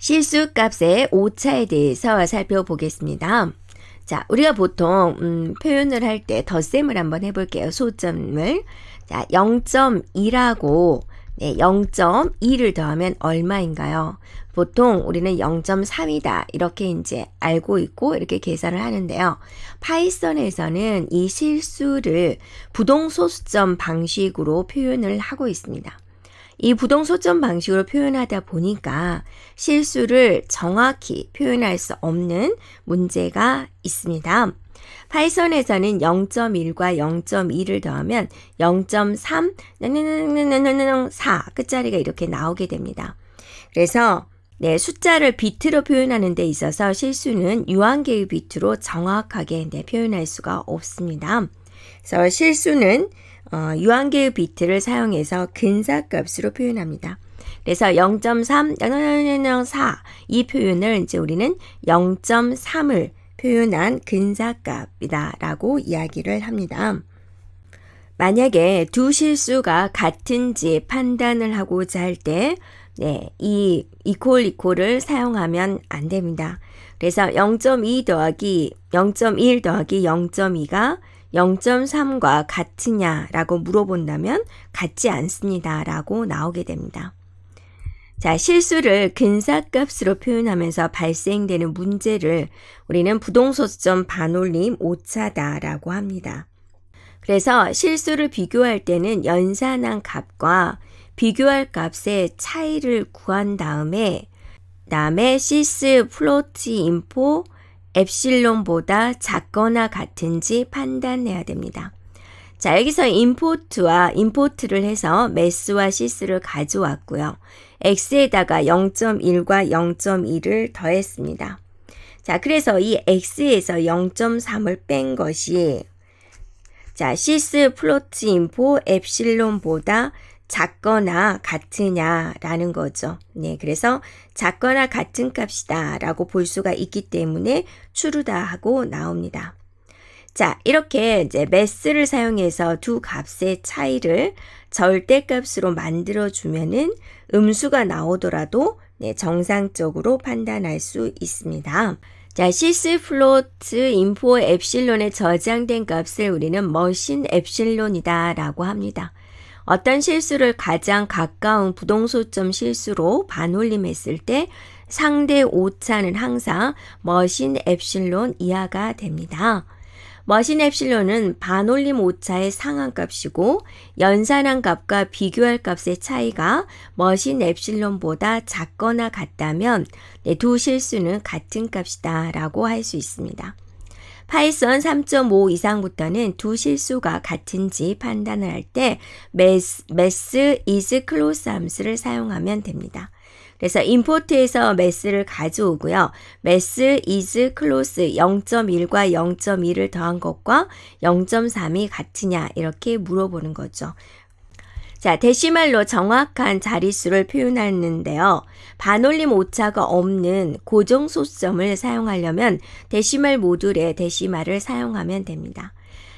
실수값의 오차에 대해서 살펴보겠습니다. 자, 우리가 보통 음, 표현을 할 때 덧셈을 한번 해볼게요. 소점을. 자, 0.2라고 네, 0.2를 더하면 얼마인가요? 보통 우리는 0.3이다. 이렇게 이제 알고 있고 이렇게 계산을 하는데요. 파이썬에서는 이 실수를 부동소수점 방식으로 표현을 하고 있습니다. 이 부동소점 방식으로 표현하다 보니까 실수를 정확히 표현할 수 없는 문제가 있습니다. 파이썬에서는 0.1과 0.2를 더하면 0.3, 4 끝자리가 이렇게 나오게 됩니다. 그래서 네, 숫자를 비트로 표현하는 데 있어서 실수는 유한계의 비트로 정확하게 네, 표현할 수가 없습니다. 그래서 실수는 어, 유한계의 비트를 사용해서 근사값으로 표현합니다. 그래서 0.3, 0.4 이 표현을 이제 우리는 0.3을 표현한 근사값이다라고 이야기를 합니다. 만약에 두 실수가 같은지 판단을 하고자 할 때, 네, 이 이퀄 이퀄을 사용하면 안 됩니다. 그래서 0.2 더하기 0.1 더하기 0.2가 0.3과 같으냐라고 물어본다면 같지 않습니다라고 나오게 됩니다. 자, 실수를 근사값으로 표현하면서 발생되는 문제를 우리는 부동소점 반올림 오차다라고 합니다. 그래서 실수를 비교할 때는 연산한 값과 비교할 값의 차이를 구한 다음에 다음에 시스 플로트 인포 엡실론보다 작거나 같은지 판단해야 됩니다. 자, 여기서 임포트와 임포트를 해서 매스와 시스를 가져왔고요. x에다가 0.1과 0.2를 더했습니다. 자, 그래서 이 x에서 0.3을 뺀 것이 자, 시스 플로트 인포 엡실론보다 작거나 같으냐라는 거죠. 네, 그래서 작거나 같은 값이다라고 볼 수가 있기 때문에 추루다 하고 나옵니다. 자, 이렇게 이제 매스를 사용해서 두 값의 차이를 절대값으로 만들어 주면은 음수가 나오더라도 네, 정상적으로 판단할 수 있습니다. 자, 시스 플로트 인포 엡실론에 저장된 값을 우리는 머신 엡실론이다라고 합니다. 어떤 실수를 가장 가까운 부동소점 실수로 반올림했을 때 상대 오차는 항상 머신 엡실론 이하가 됩니다. 머신 엡실론은 반올림 오차의 상한값이고 연산한 값과 비교할 값의 차이가 머신 엡실론보다 작거나 같다면 네, 두 실수는 같은 값이다 라고 할 수 있습니다. 파이썬 3.5 이상부터는 두 실수가 같은지 판단을 할 때 매스, 매스 is close 함수를 사용하면 됩니다. 그래서 임포트에서 매스를 가져오고요. 매스 is close 0.1과 0.2를 더한 것과 0.3이 같으냐 이렇게 물어보는 거죠. 자, 데시말로 정확한 자릿수를 표현하는데요. 반올림 오차가 없는 고정 소점을 사용하려면 데시말 모듈에 데시말을 사용하면 됩니다.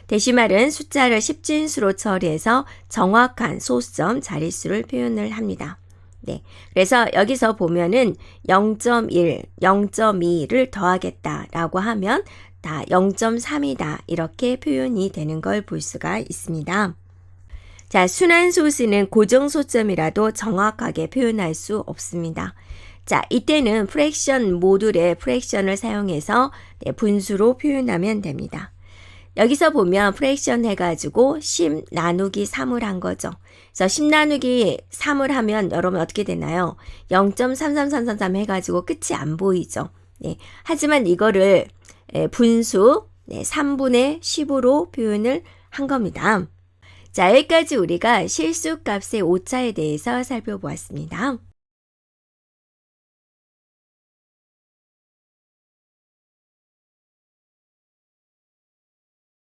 데시말은 숫자를 10진수로 처리해서 정확한 소점 자릿수를 표현을 합니다. 네. 그래서 여기서 보면은 0.1, 0.2를 더하겠다라고 하면 다 0.3이다. 이렇게 표현이 되는 걸 볼 수가 있습니다. 자, 순환소수는 고정소점이라도 정확하게 표현할 수 없습니다. 자, 이때는 프랙션 모듈의 프랙션을 사용해서 네, 분수로 표현하면 됩니다. 여기서 보면 프랙션 해가지고 10 나누기 3을 한 거죠. 그래서 10 나누기 3을 하면 여러분 어떻게 되나요? 0.33333 해가지고 끝이 안 보이죠. 네. 하지만 이거를 분수 네, 3분의 10으로 표현을 한 겁니다. 자, 여기까지 우리가 실수값의 오차에 대해서 살펴보았습니다.